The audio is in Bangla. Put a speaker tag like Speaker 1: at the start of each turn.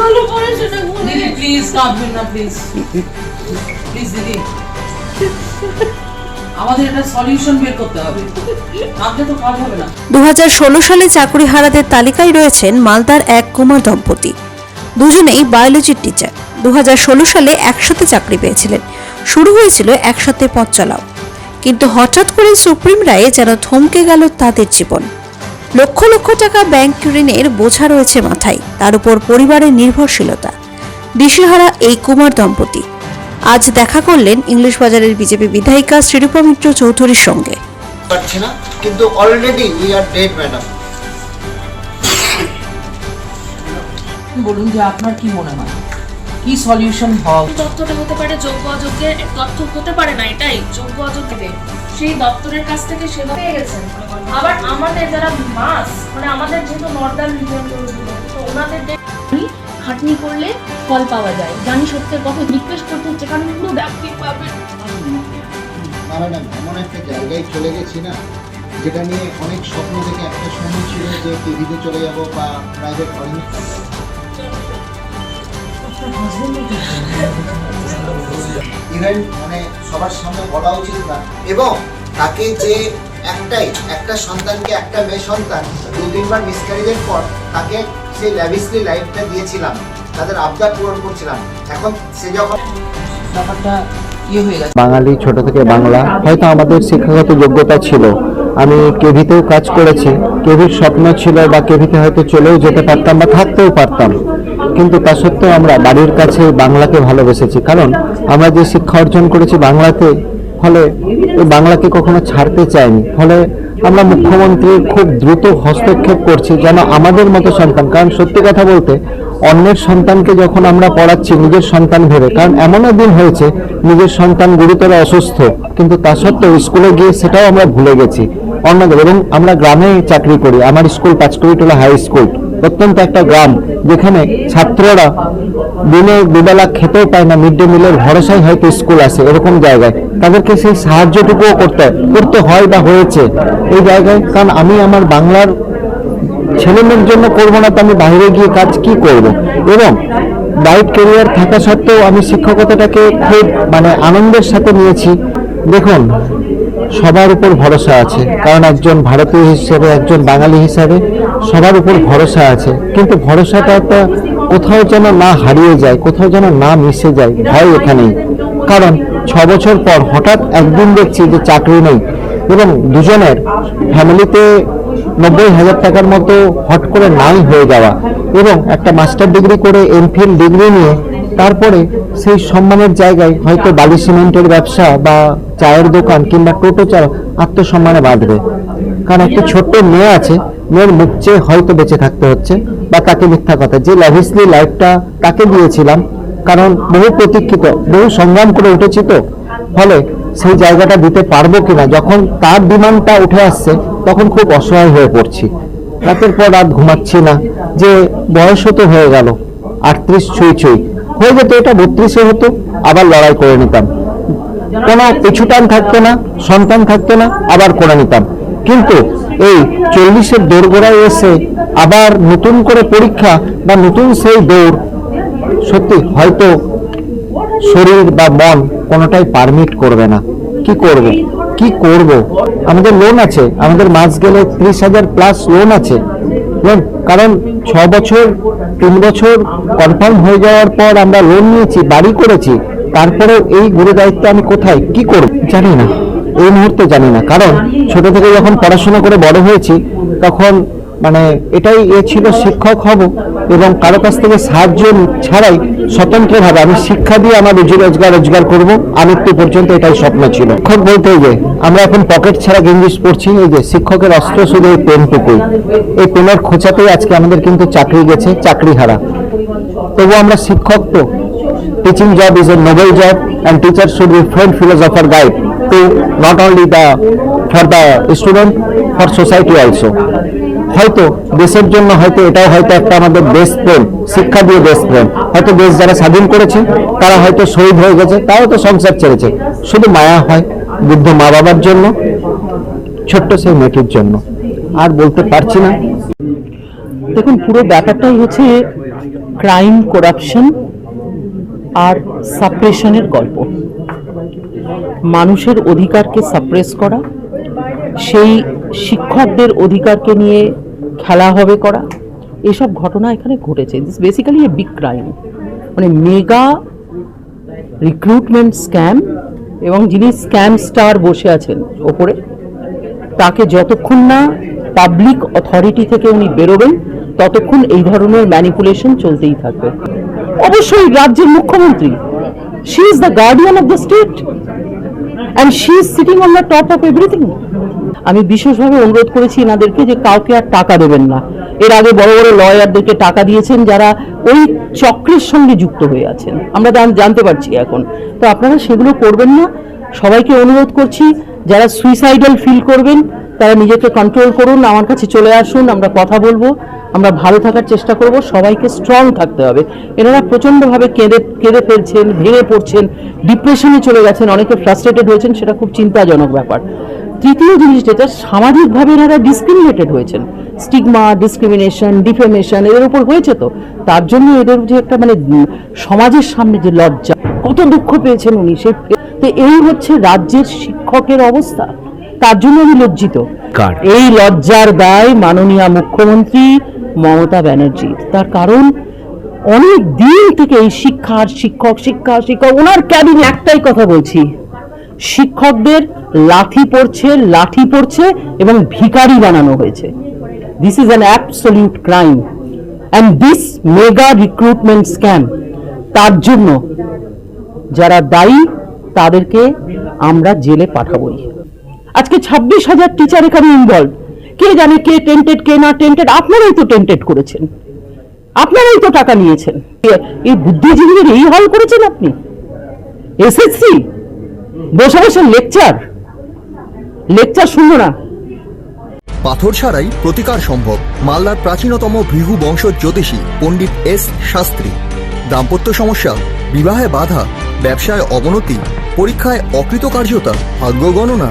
Speaker 1: ভালো পড়াশোনা করে
Speaker 2: দিদি প্লিজ কাঁদবেন না প্লিজ প্লিজ দিদি। আমাদের একটা সলিউশন বের করতে হবে। কাঁদলে তো কাজ হবে না।
Speaker 3: দু হাজার ষোলো সালে চাকরি হারাদের তালিকায় রয়েছেন মালদার এক কুমার দম্পতি। দুজনেই বায়োলজির টিচার দু হাজার ষোলো সালে একসাথে চাকরি পেয়েছিলেন। শুরু হয়েছিল একসাথে পথ চলাও। কিন্তু হঠাৎ করে সুপ্রিম রায়ে যেন থমকে গেল তাদের জীবন। লক্ষ লক্ষ টাকা ব্যাংক ঋণের বোঝা রয়েছে মাথায়। তার উপর পরিবারের নির্ভরশীলতা। দিশেহারা এই কুমার দম্পতি। আজ দেখা করলেন ইংলিশ বাজারের বিজেপি বিধায়িকা শ্রীরূপা মিত্র চৌধুরীর সঙ্গে।
Speaker 4: পারছি না কিন্তু already we are dead madam
Speaker 2: বলুন যে আপনার কি মনে হয়? কি সলিউশন?
Speaker 1: তথ্যটা হতে পারে যোগ্য অযোগ্যের তথ্য হতে পারে না এটাই যোগ্য অযোগ্যদের সেই দপ্তরের কাছ থেকে সেবা পেয়ে গেছেন। আবার আমাদের যারা মাস মানে আমাদের যেহেতু নর্দার্ন রিজন তো ওনাদের খাটনি করলে ফল পাওয়া যায়। জানি সত্যের কথা রিকোয়েস্ট করতে হচ্ছে কারণ পুরো ব্যক্তি পাবে।
Speaker 4: না ম্যাডাম এমন একটা জায়গায় চলে গেছি না যেটা নিয়ে অনেক স্বপ্ন থেকে একটা সময় ছিল যে টিভিতে চলে যাব বা প্রাইভেট কলেজ ইভেন মানে সবার সামনে বলা উচিত না। এবং তাকে যে একটাই একটা সন্তানকে একটা মেয়ে সন্তান দু তিনবার মিসক্যারেজের পর তাকে সেই ল্যাভিসলি লাইফটা দিয়েছিলাম তাদের আবদার পূরণ করছিলাম। এখন সে যখন
Speaker 2: ব্যাপারটা ইয়ে হয়ে গেছে।
Speaker 5: বাঙালি ছোট থেকে বাংলা হয়তো আমাদের শিক্ষাগত যোগ্যতা ছিল। আমি কেভিতেও কাজ করেছি কেভির স্বপ্ন ছিল বা কেভিতে হয়তো চলেও যেতে পারতাম বা থাকতেও পারতাম। কিন্তু তা সত্ত্বেও আমরা বাড়ির কাছে বাংলাকে ভালোবেসেছি। কারণ আমরা যে শিক্ষা অর্জন করেছি বাংলাতে ফলে বাংলাকে কখনো ছাড়তে চাইনি ফলে আমরা মুখ্যমন্ত্রীর খুব দ্রুত হস্তক্ষেপ করছি যেন আমাদের মতো সন্তান, কারণ সত্যি কথা বলতে অন্যের সন্তানকে যখন আমরা পড়াচ্ছি, নিজের সন্তান ভেবে, কারণ এমনও দিন হয়েছে, নিজের সন্তান গুরুতর অসুস্থ, কিন্তু তা সত্ত্বেও স্কুলে গিয়ে সেটাও আমরা ভুলে গেছি। অন্যদের, এবং আমরা গ্রামে চাকরি করি, আমার স্কুল পাঁচকুড়িটোলা হাই স্কুল। অত্যন্ত একটা গ্রাম, যেখানে ছাত্ররা দিনে দুবেলা খেতেও পায় না মিড ডে মিলের ভরসায় হয়তো স্কুল আসে এরকম জায়গায়। তাদেরকে সেই সাহায্যটুকুও করতে করতে হয় বা হয়েছে এই জায়গায়, কারণ আমি আমার বাংলার ছেলে মেয়ের জন্য করব না তো আমি বাইরে গিয়ে কাজ কি করব? এবং ব্রাইট ক্যারিয়ার থাকা সত্ত্বেও আমি শিক্ষকতাটাকে খুব মানে আনন্দের সাথে নিয়েছি। দেখুন সবার উপর ভরসা আছে। কারণ একজন ভারতীয় হিসেবে, একজন বাঙালি হিসাবে সবার উপর ভরসা আছে। কিন্তু ভরসাটা একটা কোথাও যেন না হারিয়ে যায়, কোথাও যেন না মিশে যায়, ভয় এখানেই। কারণ ছ বছর পর হঠাৎ একদিন দেখছি যে চাকরি নেই এবং দুজনের ফ্যামিলিতে নব্বই হাজার টাকার মতো হট করে নাই হয়ে যাওয়া এবং একটা মাস্টার ডিগ্রি করে এমফিল ডিগ্রি নিয়ে তারপরে সেই সম্মানের জায়গায় হয়তো বালি সিমেন্টের ব্যবসা বা চায়ের দোকান কিংবা টোটো চাল আত্মসম্মানে বাঁধবে। কারণ একটা ছোট্ট মেয়ে আছে, মেয়ের মুখ চেয়ে হয়তো বেঁচে থাকতে হচ্ছে বা তাকে মিথ্যা কথা। যে ল্যাভিসলি লাইফটা তাকে দিয়েছিলাম, কারণ বহু প্রতীক্ষিত, বহু সংগ্রাম করে উঠেছি তো। ফলে সেই জায়গাটা দিতে পারব কিনা, যখন তার ডিমান্ডটা উঠে আসছে, তখন খুব অসহায় হয়ে পড়ছি। রাতের পর রাত ঘুমাচ্ছি না, যে বয়স তো হয়ে গেল, আটত্রিশ ছুঁই ছুঁই। হয়ে যেত, এটা বত্রিশে হতো, আবার লড়াই করে নিতাম। কোনো পিছুটান থাকতো না, সন্তান থাকতো না, আবার করে নিতাম। কিন্তু এই চল্লিশের দোরগোড়ায় এসে আবার নতুন করে পরীক্ষা বা নতুন সেই দৌড় সত্যি হয়তো শরীর বা মন কোনোটাই পারমিট করবে না। কি করব? কি করব? আমাদের লোন আছে, আমাদের মাস গেলে ত্রিশ হাজার প্লাস লোন আছে। কারণ ছ বছর, তিন বছর কনফার্ম হয়ে যাওয়ার পর আমরা লোন নিয়েছি, বাড়ি করেছি তারপরে এই গুরু দায়িত্ব আমি কোথায়, কি করব? জানি না। এই মুহূর্তে জানি না। কারণ ছোট থেকে যখন পড়াশোনা করে বড় হয়েছি, তখন মানে এটাই এ ছিল শিক্ষক হব। এবং কারও কাছ থেকে সাহায্য ছাড়াই স্বতন্ত্রভাবে আমি শিক্ষা দিয়ে আমার রুজি রোজগার রোজগার করব। আমৃত্যু পর্যন্ত এটাই স্বপ্ন ছিল। শিক্ষক বলতে যে, আমরা এখন পকেট ছাড়া গেঞ্জিস পড়ছি এই যে, শিক্ষকের অস্ত্র শুধু এই পেনটুকুই। এই পেনের খোঁচাতেই আজকে আমাদের কিন্তু চাকরি গেছে চাকরি হারা তবু আমরা শিক্ষক তো। Teaching job is a noble job and teachers should be friend philosopher guide to not only the for the student for society also. হয়তো দেশের জন্য হয়তো এটাও হয়তো একটা আমাদের দেশ প্রেম শিক্ষা দিয়ে দেশ প্রেম হয়তো দেশ যারা স্বাধীন করেছে, তারা হয়তো শহীদ হয়ে গেছে তাও তো সংসার ছেড়েছে। শুধু মায়া হয় বৃদ্ধ মা বাবার জন্য, ছোট্ট সেই মেয়েটির জন্য। আর বলতে পারছি না।
Speaker 6: দেখুন, পুরো ব্যাপারটাই হচ্ছে
Speaker 2: ক্রাইম করাপশন আর সাপ্রেশনের গল্প। মানুষের অধিকারকে সাপ্রেস করা, সেই শিক্ষকদের অধিকারকে নিয়ে খেলা হবে করা। এসব ঘটনা এখানে ঘটেছে। This basically a big crime মানে মেগা রিক্রুটমেন্ট স্ক্যাম এবং যিনি স্ক্যাম স্টার বসে আছেন ওপরে, তাকে যতক্ষণ না পাবলিক অথরিটি থেকে উনি বেরোবেন, ততক্ষণ এই ধরনের ম্যানিপুলেশন চলতেই থাকবে। অবশ্যই রাজ্যের মুখ্যমন্ত্রী she is the guardian of the state and she is sitting on the top of everything আমি বিশেষভাবে অনুরোধ করেছি এনাদেরকে যে কাউকে আর টাকা দেবেন না। এর আগে বড় বড় লয়ারদেরকে টাকা দিয়েছেন যারা ওই চক্রের সঙ্গে যুক্ত হয়ে আছেন। আমরা জানতে পারছি এখন। তো আপনারা সেগুলো করবেন না। সবাইকে অনুরোধ করছি, যারা সুইসাইডাল ফিল করবেন, তারা নিজেকে কন্ট্রোল করুন, আমার কাছে চলে আসুন, আমরা কথা বলব। আমরা ভালো থাকার চেষ্টা করব, সবাইকে স্ট্রং থাকতে হবে। এনারা প্রচণ্ডভাবে কেঁদে কেঁদে ফেলছেন, ভেঙে পড়ছেন ডিপ্রেশনে চলে গেছেন, অনেকে ফ্রাস্ট্রেটেড হয়েছেন, সেটা খুব চিন্তাজনক ব্যাপার। তৃতীয় জিনিস যেটা, সামাজিকভাবে এনারা ডিসক্রিমিনেটেড হয়েছেন। স্টিগমা ডিসক্রিমিনেশন ডিফেমেশন এদের উপর হয়েছে তো। তার জন্য এদের যে একটা মানে সমাজের সামনে যে লজ্জা, কত দুঃখ পেয়েছেন উনি। সে তো এই হচ্ছে রাজ্যের শিক্ষকের অবস্থা। তার জন্য আমি লজ্জিত। এই লজ্জার দায় মাননীয় মুখ্যমন্ত্রী মমতা ব্যানার্জির তার কারণ অনেক দিন থেকে এই শিক্ষার শিক্ষক শিক্ষা শিক্ষক ওনার ক্যাবিন একটাই কথা বলছি। শিক্ষকদের লাঠি পড়ছে লাঠি পড়ছে এবং ভিখারি বানানো হয়েছে। This is an absolute crime and this mega recruitment scam তার জন্য যারা দায়ী তাদেরকে আমরা জেলে পাঠাবই। আজকে ছাব্বিশ হাজার টিচার এখানে ইনভলভ কে জানে কে টেন্টেড কে না টেন্টেড আপনারাই তো টেন্টেড করেছেন। আপনারাই তো টাকা নিয়েছেন। এই বুদ্ধিজীবীদের এই হল করেছেন আপনি? এসএসসি বসে বসে লেকচার লেকচার শুনব না।
Speaker 7: পাথর ছাড়াই প্রতিকার সম্ভব। মালদার প্রাচীনতম ভৃহু বংশ জ্যোতিষী পণ্ডিত এস শাস্ত্রী। দাম্পত্য সমস্যা, বিবাহে বাধা, ব্যবসায় অবনতি, পরীক্ষায় অকৃতকার্যতা, ভাগ্য গণনা